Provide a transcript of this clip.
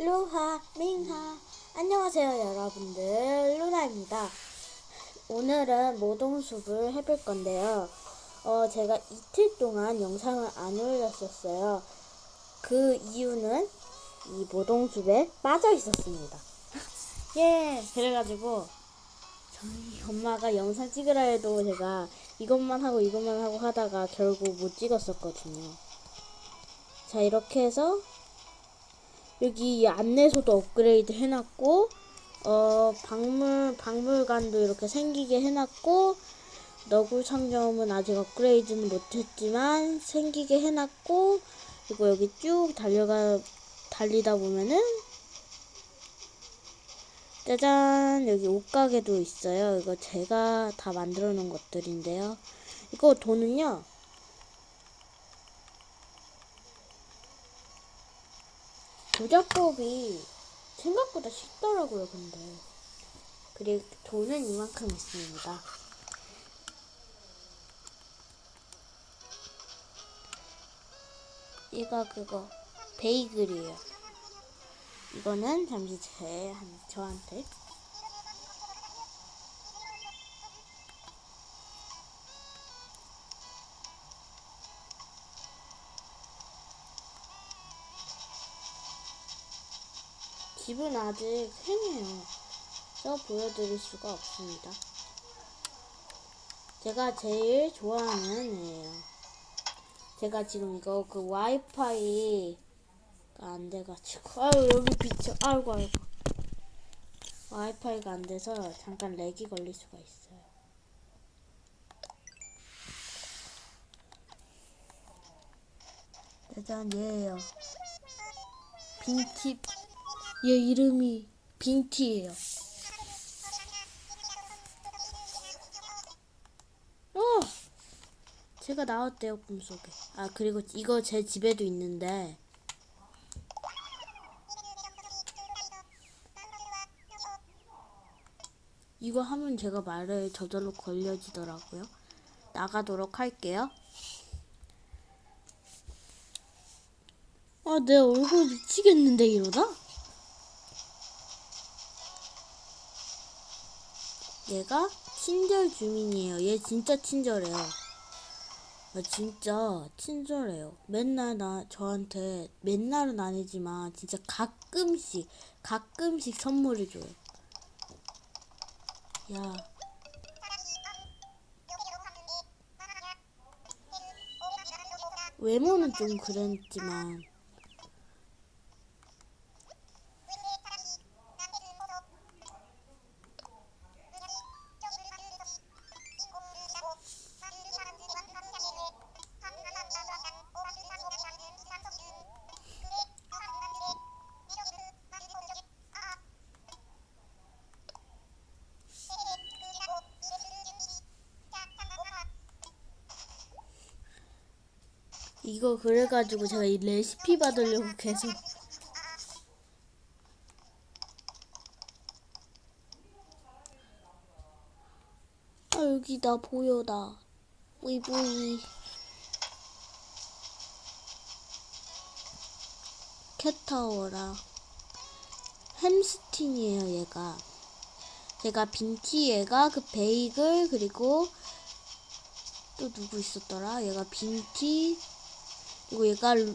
유하, 민하. 안녕하세요, 여러분들. 루나입니다. 오늘은 모동숲을 해볼 건데요. 어, 제가 이틀 동안 영상을 안 올렸었어요. 그 이유는 이 모동숲에 빠져 있었습니다. 예, 그래가지고 저희 엄마가 영상 찍으라 해도 제가 이것만 하고 이것만 하고 하다가 결국 못 찍었었거든요. 자, 이렇게 해서 여기 안내소도 업그레이드 해놨고, 어, 박물, 박물관도 이렇게 생기게 해놨고, 너굴 상점은 아직 업그레이드는 못했지만, 생기게 해놨고, 그리고 여기 쭉 달려가, 달리다 보면은, 짜잔, 여기 옷가게도 있어요. 이거 제가 다 만들어 놓은 것들인데요. 이거 돈은요, 조작법이 생각보다 쉽더라고요, 근데. 그리고 돈은 이만큼 있습니다. 이거 그거 베이글이에요. 이거는 잠시 제 한- 저한테 집은 아직 생해요. 써 보여드릴 수가 없습니다. 제가 제일 좋아하는 애예요. 제가 지금 이거 그 와이파이가 안 돼가지고 아유 여기 비쳐 아이고 아이고 와이파이가 안 돼서 잠깐 렉이 걸릴 수가 있어요. 짜잔 얘예요. 빈티 얘 이름이 빈티예요. 어! 제가 나왔대요 꿈속에. 아 그리고 이거 제 집에도 있는데 이거 하면 제가 말을 저절로 걸려지더라고요. 나가도록 할게요. 아, 내 얼굴 미치겠는데 이러다? 얘가 친절 주민이에요. 얘 진짜 친절해요. 아, 진짜 친절해요. 맨날 나 저한테 맨날은 아니지만 진짜 가끔씩 가끔씩 선물을 줘요. 야. 외모는 좀 그랬지만 이거 그래가지고 제가 이 레시피 받으려고 계속 아 여기 나 보여 나. 뿌이뿌이. 캣타워라. 햄스틴이에요 얘가. 제가 빈티 얘가 그 베이글 그리고 또 누구 있었더라? 얘가 빈티 얘가 루-